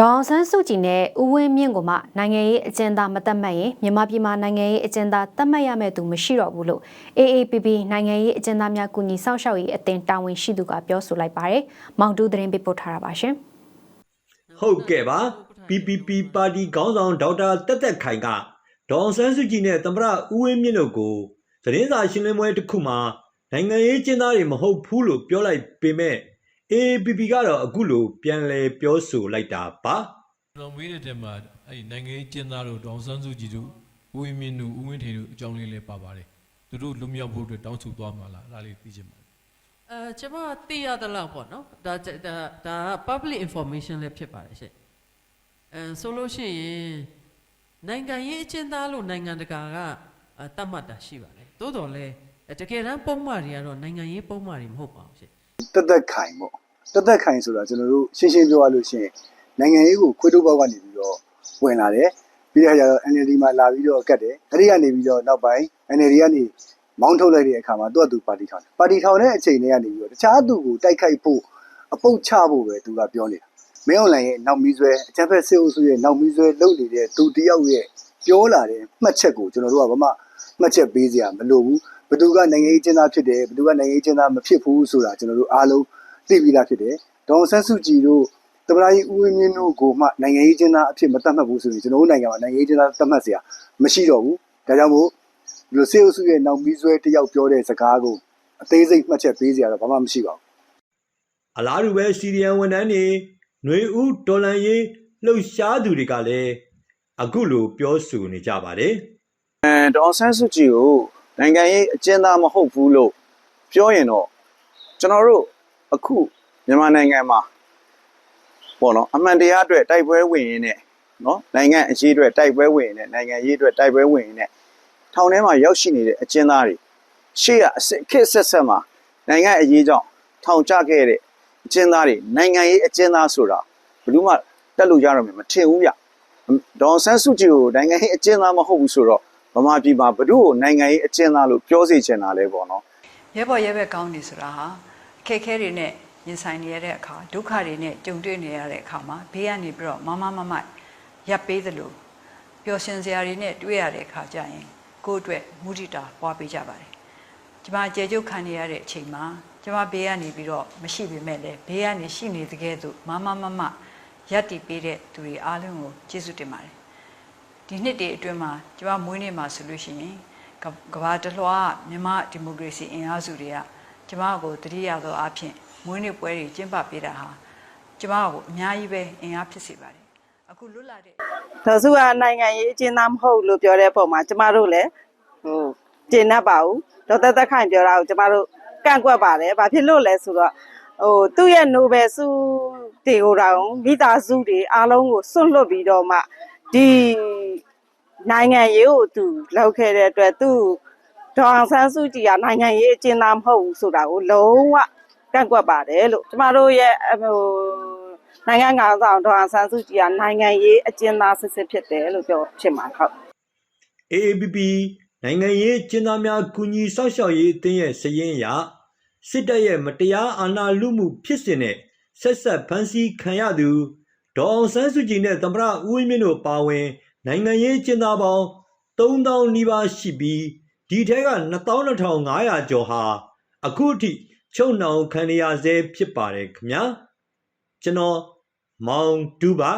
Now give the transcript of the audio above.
ဒေါအောင်ဆန်းစုကြည်နဲ့ဦးဝင်းမြင့်ကိုမှနိုင်ငံရေးအကျဉ်းသားမတတ်မှတ်ရင်မြန်မာပြည်မှာနိုင်ငံရေးအကျဉ်းသားတတ်မှတ်ရမယ့်သူမရှိတော့ဘူးလို့ AAPP နိုင်ငံရေးအကျဉ်းသားများကူညီစောင့်ရှောက်ရေးအသင်းတာဝန်ရှိသူကပြောဆိုလိုက်ပါတယ်။မောင်တူသတင်းပေးပို့ထားတာပါရှင်။ဟုတ်ကဲ့ပါ PPP ပါတီခေါင်းဆောင်ဒေါက်တာတက်တက်ခိုင်ကဒေါအောင်ဆန်းစုကြည်နဲ့သမ္မတဦးဝင်းမြင့်တို့ကိုသတင်းစာရှင်းလင်းပွဲတစ်ခုမှာနိုင်ငံရေးကျင်းသားတွေမဟုတ်ဘူးလို့ပြောလိုက်ပေမဲ့ APP ကတော့အခုလိုပြန်လည်ပြောဆိုလိုက်တာပါကျွန်တော်မေးတဲ့တဲမှာအဲ့ဒီနိုင်ငံရေးကျင်းသားတို့ဒေါအောင်ဆန်းစုကြည်တို့ဦးဝင်းမြင့်တို့ဦးဝင်းထေတို့အကြောင်းလေးလည်းပါပါတယ်သူတို့လွတ်မြောက်ဖို့အတွက်တောင်းဆိုသွားမှာလားအဲ့ဒါလေးသိချင်ပါတယ်အဲကျွန်မသိရသလောက်ပေါ့နော်ဒါဒါဒါ public information လည်းဖြစ်ပါတယ်ရှင့်အဲဆိုလို့ရှိရင်နိုင်ငံရေးအကျဉ်းသားလို့နိုင်ငံတကာကအဲတတ်မှတ်တာရှိပါတယ်သို့တော်လည်းအဲတကယ်တမ်းပုံမှန်တွေကတော့နိုင်ငံရေးပုံမှန်တွေမဟုတ်ပါဘူးရှင့်တက်တက်ခိုင်ပေါ့ တက်တက်ခိုင်ဆိုတာကျွန်တော်တို့ရှင်းရှင်းပြောရလို့ရှိရင်နိုင်ငံရေးကိုခွေးတို့ဘောက်ကနေပြီးတော့ဝင်လာတယ်ပြီးတော့ကျတော့ NLD မှာလာပြီးတော့ကတ်တယ်အဲ့ဒီကနေပြီးတော့နောက်ပိုင်း NLD ကနေမောင်းထုတ်လိုက်တဲ့အခါမှာသူ့အတူပါတီထောင်တယ်ပါတီထောင်တဲ့အချိန်တွေကနေပြီးတော့တခြားသူကိုတိုက်ခိုက်ဖို့အပုတ်ချဖို့ပဲသူကပြောနေတာမင်းအွန်လိုင်းရဲ့နောက်မီးဆွဲအချမ်းဖက်စစ်အုပ်စုရဲ့နောက်မီးဆွဲလုပ်နေတဲ့သူတယောက်ရဲ့ပြောလာတဲ့မှတ်ချက်ကိုကျွန်တော်တို့ကဘာမှမှတ်ချက်ပေးစရာမလိုဘူးဘသူကနိုင်ငံရေးကျင်းသားဖြစ်တယ်ဘသူကနိုင်ငံရေးကျင်းသားမဖြစ်ဘူးဆိုတာကျွန်တော်တို့အားလုံး သိပြီးသားဖြစ်တယ်ဒေါ်ဆန်းစုကြည်တို့တမန်ကြီးဦးဝင်းမြင့်တို့ကိုမှနိုင်ငံရေးကျင်းသားအဖြစ်မသတ်မှတ်ဘူးဆိုရင်ကျွန်တော်တို့နိုင်ငံမှာနိုင်ငံရေးကျင်းသားသတ်မှတ်စရာမရှိတော့ဘူးဒါကြောင့်မို့ဒီလိုစေအုပ်စုရဲ့နောက်ပြီးဆွဲတယောက်ပြောတဲ့စကားကိုအသေးစိတ်မှတ်ချက်ပေးစရာတော့ဘာမှမရှိပါဘူးအလားတူပဲစီရီယန်ဝန်ထမ်းတွေနှွေဦးဒေါ်လန်ရေးလှုပ်ရှားသူတွေကလည်းအခုလိုပြောဆိုနေကြပါတယ်အဲဒေါ်ဆန်းစုကြည်ကိုနိုင်ငံရေးအကျဉ်းသားမဟုတ်ဘူးလို့ပြောရင်တော့ကျွန်တော်တို့ အခုမြန်မာနိုင်ငံမှာပေါ့နော်အမှန်တရားအတွက်တိုက်ပွဲဝင်ရင်းနဲ့နော်နိုင်ငံအရေးအတွက်တိုက်ပွဲဝင်ရင်းနဲ့နိုင်ငံရေးအတွက်တိုက်ပွဲဝင်ရင်းနဲ့ထောင်ထဲမှာရောက်ရှိနေတဲ့အကျဉ်းသားတွေရှေ့ကအစစ်ခေတ်ဆက်ဆက်မှာနိုင်ငံအရေးကြောင့်ထောင်ကျခဲ့တဲ့အကျဉ်းသားတွေနိုင်ငံရေးအကျဉ်းသားဆိုတာဘယ်သူမှတက်လို့ရတော့မယ်မထင်ဘူးဗျဒေါအောင်ဆန်းစုကြည်ကိုနိုင်ငံရေးအကျဉ်းသားမဟုတ်ဘူးဆိုတော့ဗမာပြည်မှာဘ누구ကိုနိုင်ငံရေးအကျဉ်းသားလို့ပြောစေချင်တာလဲပေါ့နော်ရဲဘော်ရဲဘက်ကောင်းနေဆိုတာဟာ အခက်အခဲတွေနဲ့ရင်ဆိုင်နေရတဲ့အခါဒုက္ခတွေနဲ့ကြုံတွေ့နေရတဲ့အခါမှာဘေးကနေပြီးတော့မမမမရပ်ပေးသလိုပျော်ရွှင်စရာတွေနဲ့တွေ့ရတဲ့အခါကျရင်ကိုယ့်အတွက်မုဒိတာပွားပေးကြပါတယ်ကျမကြေကျုပ်ခံနေရတဲ့အချိန်မှာကျမဘေးကနေပြီးတော့မရှိပေမဲ့လည်းဘေးကနေရှိနေတကယ်သို့မမမမရပ်တည်ပေးတဲ့သူတွေအားလုံးကိုကျေးဇူးတင်ပါတယ်ဒီနှစ်တည်းအတွင်းမှာကျွန်မမွေးနေ့မှာဆိုလို့ရှိရင်ကကဘာတလွှားမြန်မာဒီမိုကရေစီအင်အားစုတွေက ကျွန်မကိုတတိယသောအဖြစ်မွေးနေ့ပွဲတွေကျင်းပပေးတာဟာကျွန်မကိုအများကြီးပဲအင်အားဖြစ်စေပါတယ်အခုလွတ်လာတဲ့ဒေါ်စုကနိုင်ငံရေးအကျဉ်းသားမဟုတ်လို့ပြောတဲ့ပုံမှာကျမတို့လည်းဟိုကျင့်납ပါဘူးဒေါ်သက်သက်ခိုင်ပြောတာကိုကျမတို့ကန့်ကွက်ပါတယ်ဘာဖြစ်လို့လဲဆိုတော့ဟိုသူ့ရဲ့နိုဘယ်ဆုတွေကိုတောင်မိသားစုတွေအားလုံးကိုစွန့်လွတ်ပြီးတော့မှဒီနိုင်ငံရေးကိုသူလောက်ခဲ့တဲ့အတွက်သူ ဒေါအောင်ဆန်းစုကြည်ကနိုင်ငံရေးအကျဉ်းသားမဟုတ်ဘူးဆိုတာကိုလုံးဝကန့်ကွက်ပါတယ်လို့ကျမတို့ရဲ့ဟိုနိုင်ငံငါးဆောင်ဒေါအောင်ဆန်းစုကြည်ကနိုင်ငံရေးအကျဉ်းသားစစ်စစ်ဖြစ်တယ်လို့ပြောချင်ပါတယ်ဟုတ် AAPP နိုင်ငံရေးကျင်းသားများကူညီစောင့်ရှောက်ရေးအသင်းရဲ့စည်ရင်းအရစစ်တပ်ရဲ့မတရားအာဏာလုမှုဖြစ်စဉ်နဲ့ဆက်ဆက်ဖမ်းဆီးခံရသူဒေါအောင်ဆန်းစုကြည်နဲ့သမ္မတဦးဝင်းမြင့်တို့ပါဝင် နိုင်ငံရေးကျင်းသားပေါင်း3000နီးပါးရှိပြီး ဒီထဲက22,500ကျော်ဟာအခုထိချုပ်နှောင်ခံရဆဲဖြစ်ပါတယ်ခင်ဗျာကျွန်တော်မောင်တူပါ